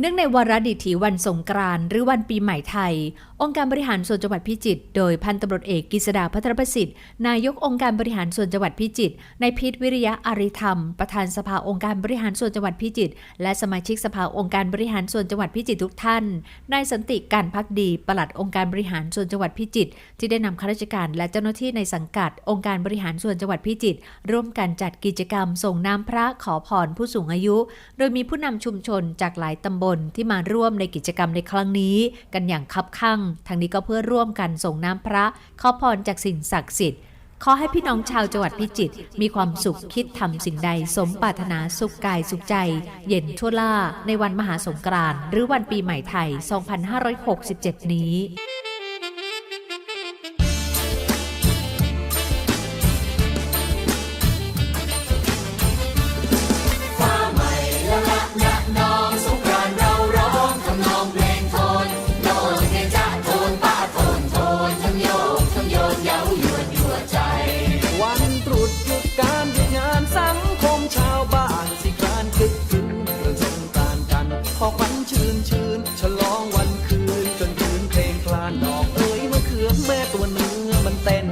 เนื่องในวาระดิถีวันสงกรานต์หรือวันปีใหม่ไทย องค์การบริหารส่วนจังหวัดพิจิตรโดยพันตำรวจเอกกฤษดาพัทรประสิทธิ์นายกองค์การบริหารส่วนจังหวัดพิจิตรนายพิษวิริยะอาริธรรม ประธานสภาองค์การบริหารส่วนจังหวัดพิจิตรและสมาชิกสภาองค์การบริหารส่วนจังหวัดพิจิตรทุกท่านนายสันติการพักดีปลัดองค์การบริหารส่วนจังหวัดพิจิตรที่ได้นำข้าราชการและเจ้าหน้าที่ในสังกัด องค์การบริหารส่วนจังหวัดพิจิตรร่วมกันจัดกิจกรรมส่งน้ำพระขอพรผู้สูงอายุ โดยมีผู้นำชุมชนจากหลายตำบลที่มาร่วมในกิจกรรมในครั้งนี้ กันอย่างคับคั่งทั้งนี้ก็เพื่อร่วมกันส่งน้ำพระขอพรจากสิ่งศักดิ์สิทธิ์ขอให้พี่น้องชาวจังหวัดพิจิตรมีความสุขคิดทำสิ่งใดสมปรารถนาสุขกายสุขใจ เย็นทั่วล่า ในวันมหาสงกรานต์หรือวันปีใหม่ไทย 2567 นี้ แม่ตัวเนื้อมันเต้น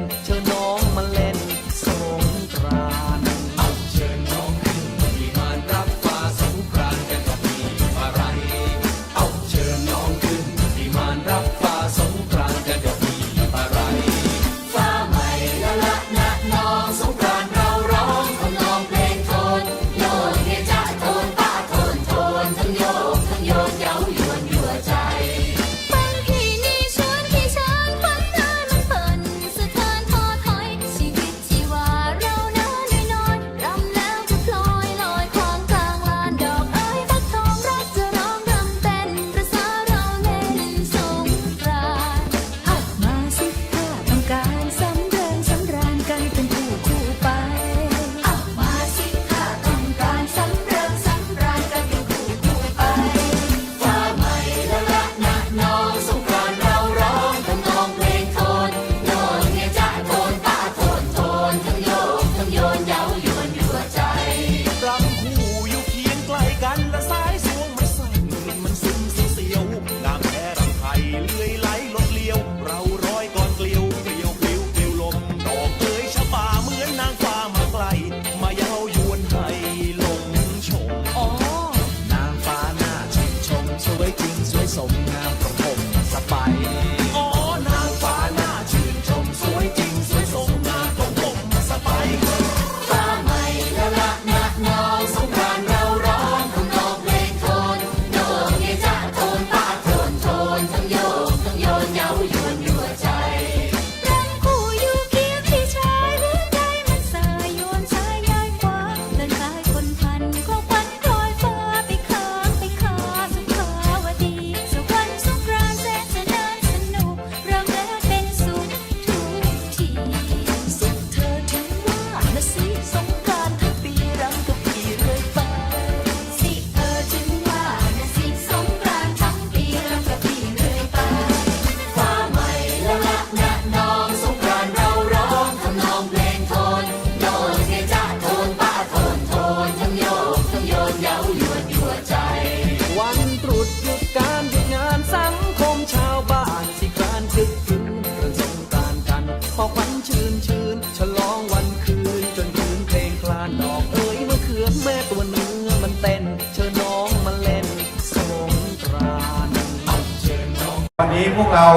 วันนี้พวกเรา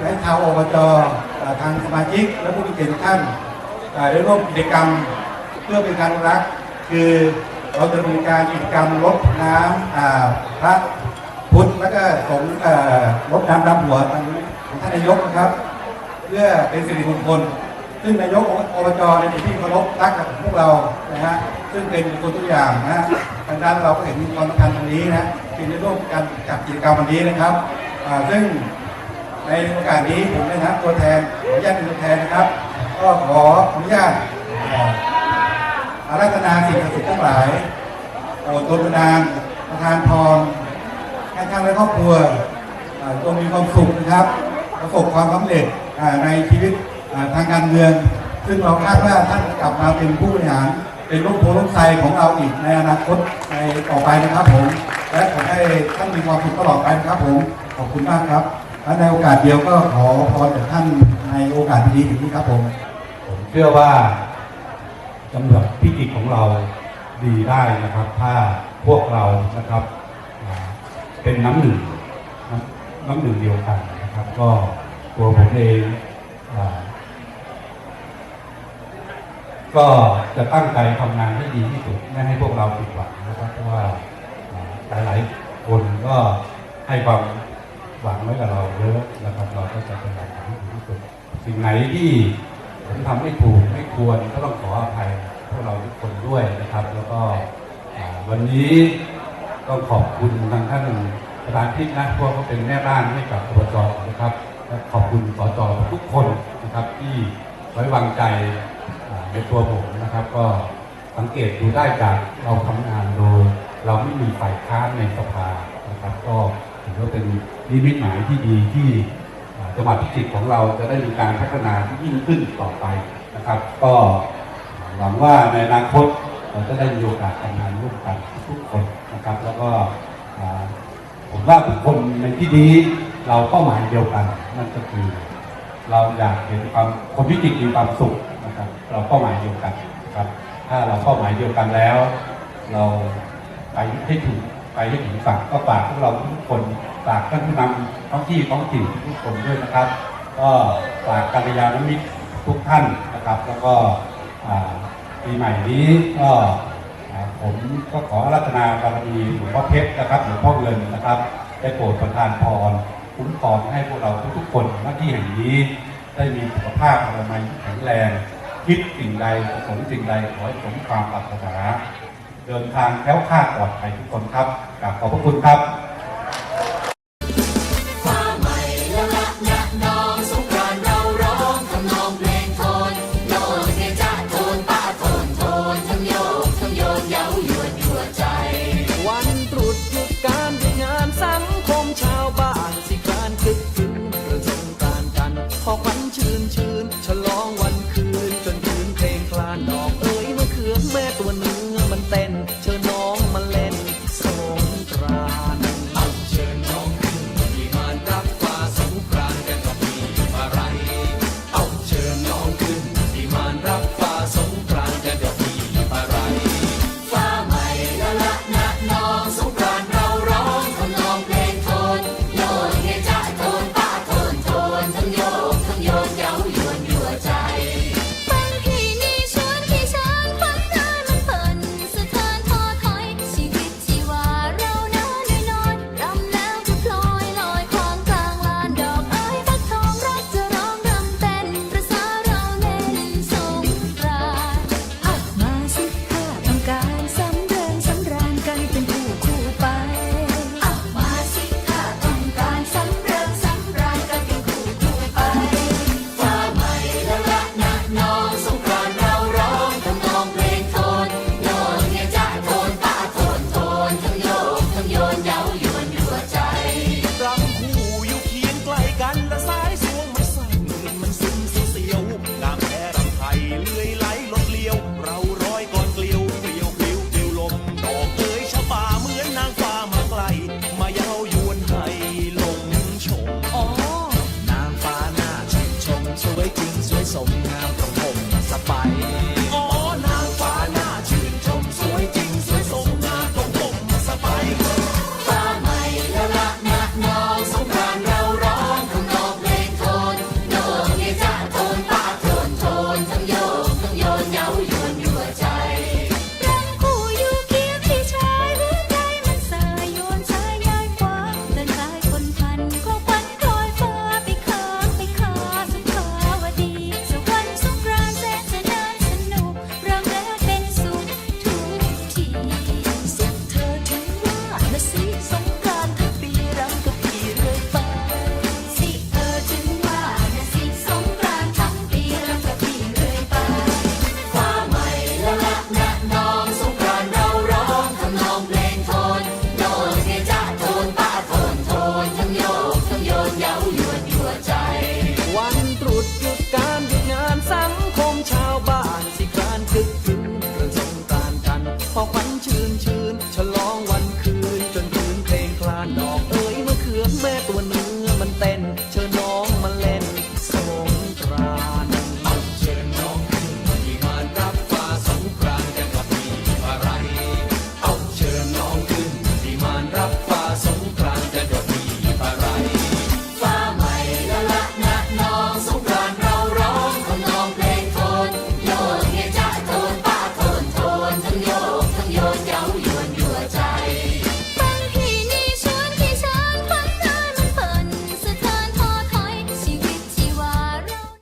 และชาวอบจทางสมาชิกและผู้มีเกียรติทุกท่านได้ร่วมกิจกรรมเพื่อเป็นการรัก คือเราจะมีการกิจกรรมรดน้ำพระพุทธและก็สงฆ์เอ่อรดน้ำดำหัวของท่านนายกนะครับ เพื่อเป็นสิริมงคล ซึ่งนายกอบจในที่เคารพรักกับพวกเรานะฮะซึ่งเป็นคนตัวอย่างนะฮะทางด้านเราก็เห็นความสำคัญตรงนี้นะจึงได้ร่วมกันจัดกิจกรรมวันนี้นะครับ ซึ่งในโอกาสนี้ผมในฐานะตัวแทนขออนุญาตเป็นตัวแทนนะครับ ก็ขออนุญาตอาราธนาสิ่งศักดิ์สิทธิ์ทั้งหลายโปรดดลบันดาลประทานพรให้ท่านและครอบครัวเอ่อจงมีความสุขนะครับ ประสบความสำเร็จในชีวิตทางการเมือง ซึ่งเราคาดว่าท่านกลับมาเป็นผู้บริหารเป็นลูกโพลูกไซของเราอีกในอนาคตในต่อไปนะครับผม และขอให้ท่านมีความสุขตลอดไปนะครับผม ขอบคุณมากครับและในโอกาสเดียวก็ขอพรจากท่านในโอกาสดีๆอย่างนี้ครับผม ผมเชื่อว่าจังหวัดพิจิตของเราดีได้นะครับ ถ้าพวกเรานะครับ เป็นน้ำหนึ่งน้ำน้ำหนึ่งเดียวกันนะครับ ก็ตัวผมเองก็จะตั้งใจทำงานให้ดีที่สุดไม่ให้พวกเราผิดหวังนะครับเพราะว่าอ่าหลายๆคนก็ให้ความ หวังไว้กับเราเยอะนะครับเราก็จะพยายามทำให้ดีที่สุดสิ่งไหนที่ผมทำไม่ถูกไม่ควรก็ต้องขออภัยพวกเราทุกคนด้วยนะครับ แล้วก็วันนี้ต้องขอบคุณทางท่านประธานทิพนะพราะเขาเป็นแม่บ้านให้กับอบจนะครับและขอบคุณสจทุกคนนะครับที่ไว้วางใจในตัวผมนะครับ ก็สังเกตดูได้จากเราทำงานโดย เราไม่มีฝ่ายค้านในสภานะครับก็ ถือว่าเป็นนิมิตหมายที่ดีที่อ่าจังหวัดพิจิตรของเราจะได้มีการพัฒนาที่ยิ่งขึ้นต่อไปนะครับ ก็หวังว่าในอนาคตเราจะได้มีโอกาสทำงานร่วมกันทุกคนนะครับ แล้วก็ผมว่าทุกคนในที่นี้เราเป้าหมายเดียวกัน นั่นก็คือ เราอยากเห็นความคนพิจิตรมีความสุขนะครับ เราเป้าหมายเดียวกันนะครับ ถ้าเราเป้าหมายเดียวกันแล้ว เราไปให้ถึง ไปให้ถึงฝั่งก็ฝากพวกเราทุกคนฝากท่านผู้นำท้องที่ท้องถิ่นทุกคนด้วยนะครับ ก็ฝากกัลยาณมิตรทุกท่านนะครับ แล้วก็ปีใหม่นี้ก็ผมก็ขอรัตนาบารมีหลวงพ่อเพชรนะครับหลวงพ่อเงินนะครับได้โปรดประทานพรคุ้มครองให้พวกเราทุกๆคนหน้าที่แห่งนี้ได้มีสุขภาพอนามัยที่แข็งแรง คิดสิ่งใดสงสิ่งใดขอให้สมความปรารถนา เดินทางแคล้วคลาดปลอดภัยทุกคนครับกราบขอบพระคุณครับ